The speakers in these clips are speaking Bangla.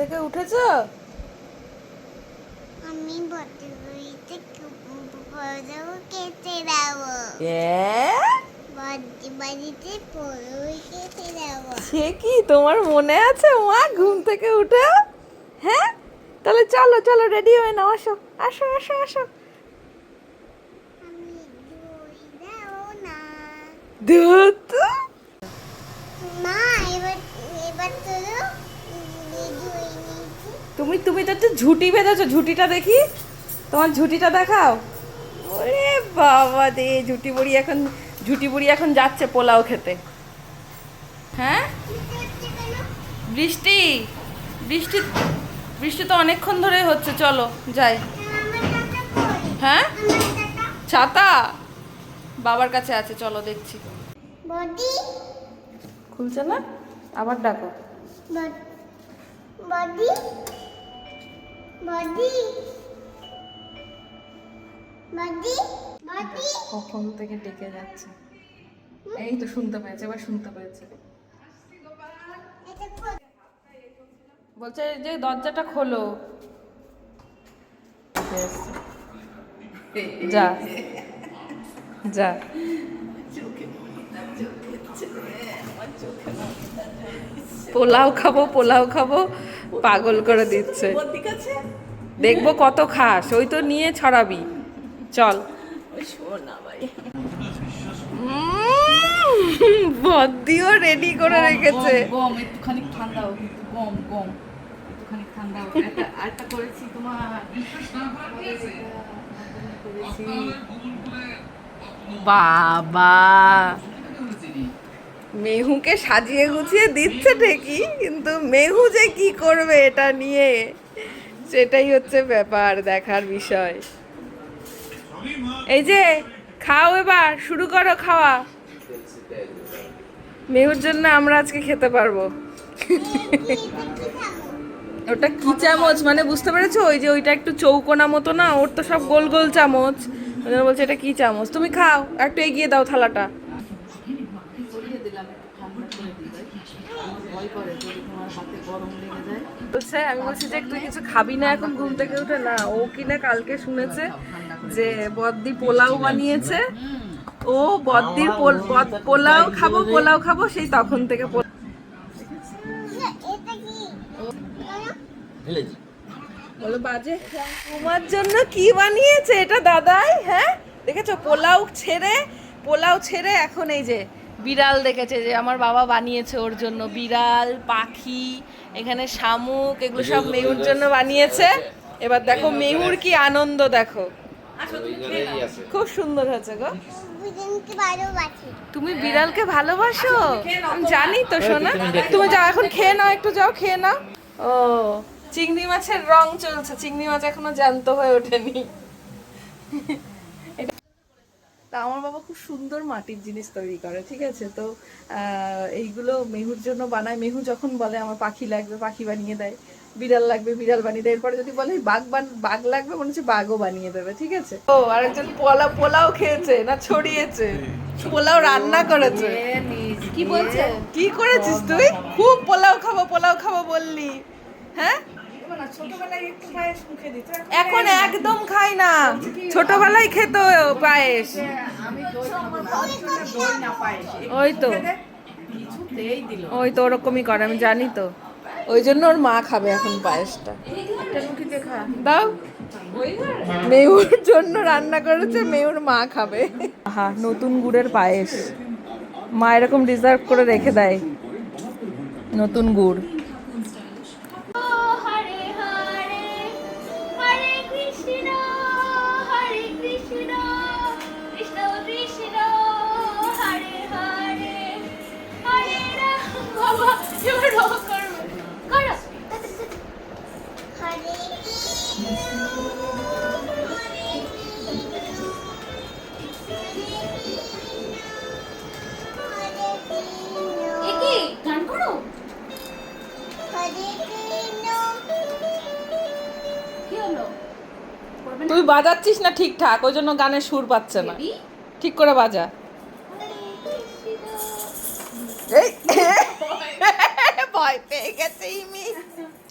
থেকে উঠেছো? আমি কেটে দেবো। বাড়িতে কেটে দেবো। সে কি? তোমার মনে আছে? মা ঘুম থেকে উঠে? হ্যাঁ? তাহলে চলো চলো রেডি হয়ে নাও আসো আসো আসো আসো। ধুত। মা এবার এবার নিয়েছি তুমি তুমি তো একটু ঝুটি বেঁধেছো ঝুটিটা দেখি। তোমার ঝুটিটা দেখাও। ওরে বাবা দে ঝুটি বুড়ি এখন ঝুটি বুড়ি এখন যাচ্ছে পোলাও খেতে। হ্যাঁ? বৃষ্টি বৃষ্টি বৃষ্টি তো অনেকক্ষণ ধরে হচ্ছে চলো যাই। হ্যাঁ? ছাতা? বাবার কাছে আছে চলো দেখছি। খুলছে না? আবার ডাকো। বডি বডি বডি বডি কখন থেকে ডেকে যাচ্ছে? এই তো শুনতে পেয়েছে এবার শুনতে পেয়েছে। বলছে যে দরজাটা খোলো। যা। যা। পোলাও খাব পোলাও খাব পাগল করে দিচ্ছে। দেখব কত খাস ওই তো নিয়ে ছড়াবি। চল। উম, বদ্দিও রেডি করে রেখেছে। গম একটুখানি ঠান্ডা হোক গম গম একটুখানি ঠান্ডা হোক। একটা করেছি তোমার বাবা। মেহুকে সাজিয়ে গুছিয়ে দিচ্ছে ঠিকই, কিন্তু মেহু যে কি করবে এটা নিয়ে সেটাই হচ্ছে ব্যাপার, দেখার বিষয়। এই যে, খাও এবার, শুরু করো খাওয়া। মেহুর জন্য আমরা আজকে খেতে পারব। ওটা কি চামচ? মানে বুঝতে পেরেছ? ওই যে ওইটা একটু চৌকোনা মতো না, ওর তো সব গোল গোল চামচ। ওই বলছে, এটা কি চামচ? তুমি খাও, একটু এগিয়ে দাও থালাটা সরিয়ে দিলাম একটু ঠান্ডা করে দিবে আমার ভয় করে যদি তোমার হাতে গরম লেগে যায় বলছে, আমি বলছি যে, তুই কিছু খাবি না এখন ঘুম থেকে উঠে? না, ও কিনা কালকে শুনেছে যে, বদ্দি পোলাও বানিয়েছে। ও বদ্দির পোল- বদ- পোলাও খাব পোলাও খাব, সেই তখন থেকে বলো, বাজে? তোমার জন্য কি বানিয়েছে এটা দাদাই হ্যাঁ? দেখেছ? পোলাও ছেড়ে পোলাও ছেড়ে এখন এই যে বিড়াল দেখেছে যে আমার বাবা বানিয়েছে ওর জন্য। বিড়াল পাখি এখানে শামুক এগুলো সব মেহুর জন্য বানিয়েছে। এবার দেখো মেহুর কি আনন্দ দেখো। খুব সুন্দর হয়েছে গো। তুমি বিড়ালকে ভালোবাসো? আমি জানি তো সোনা। তুমি যাও এখন খেয়ে নাও একটু যাও খেয়ে নাও। ও চিংড়ি মাছের রং চলছে। চিংড়ি মাছ এখনও জ্যান্ত হয়ে ওঠেনি। তা আমার বাবা খুব সুন্দর মাটির জিনিস তৈরি করে ঠিক আছে? তো আহ, এইগুলো মেহুর জন্য বানায়। মেহু যখন বলে আমার পাখি লাগবে পাখি বানিয়ে দেয়। বিড়াল লাগবে বিড়াল বানিয়ে দেয়। এরপরে যদি বলে বাঘ বান বাঘ লাগবে মনে হচ্ছে বাঘও বানিয়ে দেবে ঠিক আছে? ও আর একজন পোলাও পোলাও খেয়েছে না ছড়িয়েছে? পোলাও রান্না করেছে। কি বলছে? কি করেছিস তুই? খুব পোলাও খাব পোলাও খাব বললি। হ্যাঁ? এখন একদম খাই না। ছোটবেলায় খেত পায়েস। ওই তো। ওই তো ওরকমই করে আমি জানি তো। ওই জন্য ওর মা খাবে এখন পায়েসটা। দাও। মেহুর জন্য রান্না করেছে মেহুর মা খাবে। হ্যাঁ নতুন গুড়ের পায়েস। মা এরকম রিজার্ভ করে রেখে দেয়। নতুন গুড়। এবার রং করব করো গান করো তুই বাজাচ্ছিস না ঠিকঠাক ওই জন্য গানের সুর পাচ্ছে না। ঠিক করে বাজা। এই গেছে ইমি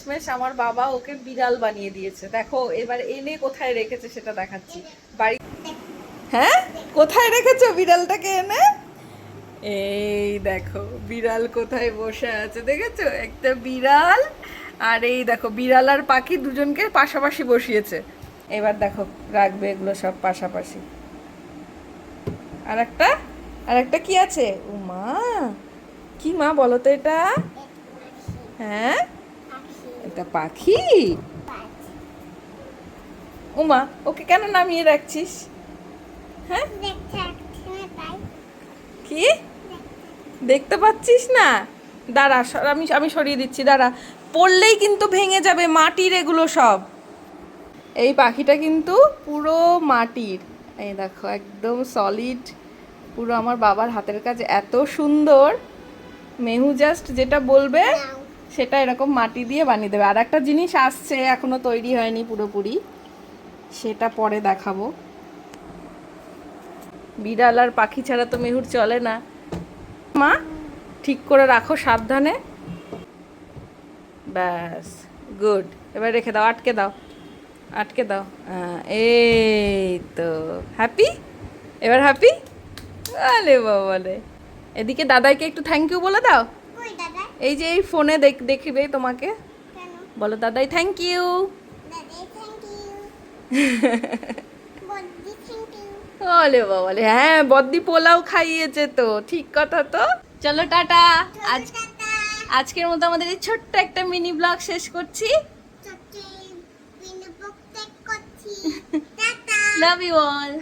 শেষমেশ আমার বাবা ওকে বিড়াল বানিয়ে দিয়েছে। দেখো, এবার এনে কোথায় রেখেছে সেটা দেখাচ্ছি। বাড়ি হ্যাঁ? কোথায় রেখেছো বিড়ালটাকে এনে? এই দেখো, বিড়াল কোথায় বসে আছে দেখেছ? একটা বিড়াল আর এই দেখো, বিড়াল আর পাখি দুজনকে পাশাপাশি বসিয়েছে। এবার দেখো, রাখবে এগুলো সব পাশাপাশি। আর একটা আর একটা কি আছে? ও মা কি মা বলো তো এটা? হ্যাঁ? এটা পাখি? উমা ওকে কেন নামিয়ে রাখছিস? হ্যাঁ? কি? দেখতে। পাচ্ছিস না? দাঁড়া আমি আমি সরিয়ে দিচ্ছি দাঁড়া। পড়লেই কিন্তু ভেঙে যাবে মাটির এগুলো সব। এই পাখিটা কিন্তু পুরো মাটির। এই দেখো একদম সলিড পুরো আমার বাবার হাতের কাজ এত সুন্দর। মেহু জাস্ট যেটা বলবে। সেটা এরকম মাটি দিয়ে বানিয়ে দেবে। আর একটা জিনিস আসছে এখনও তৈরি হয়নি পুরোপুরি। সেটা পরে দেখাবো। বিড়াল আর পাখি ছাড়া তো মেহুর চলে না। মা ঠিক করে রাখো সাবধানে। ব্যাস গুড। এবার রেখে দাও আটকে দাও। আটকে দাও। হ্যাঁ, এই তো। হ্যাপি? এবার হ্যাপি? আলে বাবালে এদিকে দাদাইকে একটু থ্যাংক ইউ বলে দাও। এই যে এই ফোনে দেখ দেখিবে তোমাকে। বলো দাদাই থ্যাংক ইউ ওলে বাবালে হ্যাঁ বদ্দি পোলাও খাইয়েছে তো ঠিক কথা তো। চলো টাটা। আজ আজকের মতো আমাদের এই ছোট্ট একটা মিনি ব্লগ শেষ করছি। Love you all